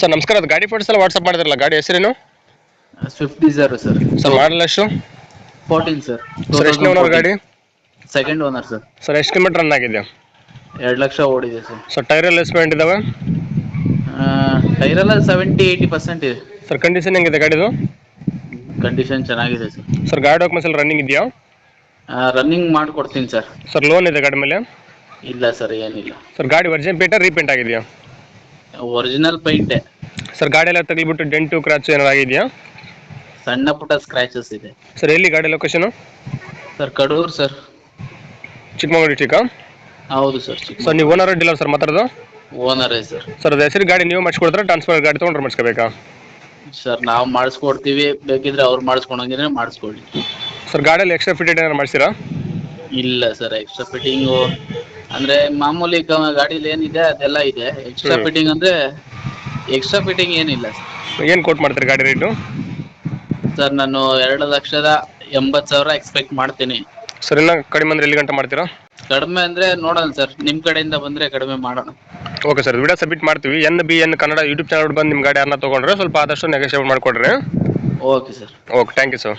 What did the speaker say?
Sir ನಮಸ್ಕಾರ ಅದು ಗಾಡಿ ಫೋಟೋಸ್ ಎಲ್ಲ ವಾಟ್ಸಪ್ ಮಾಡಿದ್ರಲ್ಲ ಗಾಡಿ ಹೆಸರೇನು? Swift Dzire sir. Sir model ಎಷ್ಟು? Fourteen sir. ಸರ್ ಎಷ್ಟು ಓನರ್ ಗಾಡಿ? Second owner sir. ಸರ್ ಎಷ್ಟು ಕಿಲೋಮೀಟರ್ ರನ್ ಆಗಿದೆ? ಎರಡು ಲಕ್ಷ ಓಡಿದೆ ಸರ್. ಸರ್ ಟೈರ್ ಎಲ್ಲ ಎಸ್ಪೆಂಟ್ ಇದಾವೆ? ಟೈರ್ ಎಲ್ಲ ಸೆವೆಂಟಿ ಏಯ್ಟಿ ಪರ್ಸೆಂಟ್ ಇದೆ. ಸರ್ ಕಂಡೀಷನ್ ಹೆಂಗಿದೆ ಗಾಡಿದು? ಕಂಡೀಷನ್ ಚೆನ್ನಾಗಿದೆ ಸರ್. ಸರ್ ಗಾಡಿ ಡಾಕ್ಯುಮೆಂಟ್ಸ್ ಎಲ್ಲ ರನ್ನಿಂಗ್ ಇದೆಯಾ? ರನ್ನಿಂಗ್ ಮಾಡ್ಕೊಡ್ತೀನಿ ಸರ್. ಸರ್ ಲೋನ್ ಇದೆ ಗಾಡಿ ಮೇಲೆ? ಇಲ್ಲ ಸರ್ ಏನಿಲ್ಲ. ಸರ್ ಗಾಡಿ ವರ್ಜಿನ್ ಪೇಟರ್ ರೀಪೇಂಟ್ ಆಗಿದೆಯಾ? ಒರಿಜಿನಲ್ ಪೈಂಟ್ ಸರ್ ಗಾಡಿ ಎಲ್ಲ ತಗ್ಲಿಬಿಟ್ಟು ಡೆಂಟು ಕ್ರಾಚ್ ಏನಾರು ಆಗಿದೆಯಾ? ಸಣ್ಣ ಪುಟ್ಟ ಸ್ಕ್ರಾಚಸ್ ಇದೆ. ಸರ್ ಎಲ್ಲಿ ಗಾಡಿ location sir Kadur sir Chikkamagaluru ಡಿಸ್ಟಿಕಾ ಹೌದು ಸರ್ ಸರ್ ನೀವು ಓನರ್ ಡೀಲರ್ ಸರ್ ಮಾತಾಡೋದು? ಓನರೇ ಸರ್ ಸರ್ ಅದು ಹೆಸರು ಗಾಡಿ ನೀವು ಮಾಡಿಸ್ಕೊಡ್ತಾರೆ ಟ್ರಾನ್ಸ್ಫರ್ ಗಾಡಿ ತೊಗೊಂಡ್ರೆ ಮಾಡಿಸ್ಕೋಬೇಕಾ? ಸರ್ ನಾವು ಮಾಡಿಸ್ಕೊಡ್ತೀವಿ ಬೇಕಿದ್ರೆ ಅವ್ರು ಮಾಡಿಸ್ಕೊಳಂಗಿದ್ರೆ ಮಾಡಿಸ್ಕೊಳ್ಳಿ. ಸರ್ ಗಾಡಿಯಲ್ಲಿ ಎಕ್ಸ್ಟ್ರಾ ಫಿಟ್ಟಿಂಗ್ ಏನಾರು ಮಾಡಿಸಿರಾ ಇಲ್ಲ ಸರ್ ಎಕ್ಸ್ಟ್ರಾ ಫಿಟ್ಟಿಂಗು ಅಂದ್ರೆ ಮಾಮೂಲಿ ಗ- ಗಾಡೀಲಿ ಏನಿದೆ ಅದೆಲ್ಲ ಇದೆ. ಎಕ್ಸ್ಟ್ರಾ. ಫಿಟ್ಟಿಂಗ್ ಅಂದ್ರೆ ಎಕ್ಸ್ಟ್ರಾ ಫಿಟ್ಟಿಂಗ್ ಏನಿಲ್ಲ ಏನು ಕೋಟ್ ಮಾಡ್ತೀರಿ ಗಾಡಿ ರೇಟು ಸರ್ ನಾನು ಎರಡು ಲಕ್ಷದ ಎಂಬತ್ತು ಸಾವಿರ ಎಕ್ಸ್ಪೆಕ್ಟ್ ಮಾಡ್ತೀನಿ. ಸರ್ ಇನ್ನೂ ಕಡಿಮೆ ಅಂದ್ರೆ ಎಲ್ಲಿ ಗಂಟೆ ಮಾಡ್ತೀರಾ? ಕಡಿಮೆ ಅಂದ್ರೆ ನೋಡೋಣ ಸರ್. ನಿಮ್ ಕಡೆಯಿಂದ ಬಂದ್ರೆ ಕಡಿಮೆ ಮಾಡೋಣ. ಓಕೆ ಸರ್ ವಿಡಿಯೋ ಸಬ್ಮಿಟ್ ಮಾಡ್ತೀವಿ. N B N Kannada YouTube channel ಬಂದು ನಿಮ್ಮ ಗಾಡಿ ಯಾರನ್ನ ತಗೊಂಡ್ರೆ ಸ್ವಲ್ಪ ಆದಷ್ಟು ನೆಗೋಷಿಯೇಟ್ ಮಾಡಿಕೊಡ್ರಿ. Okay sir okay thank you sir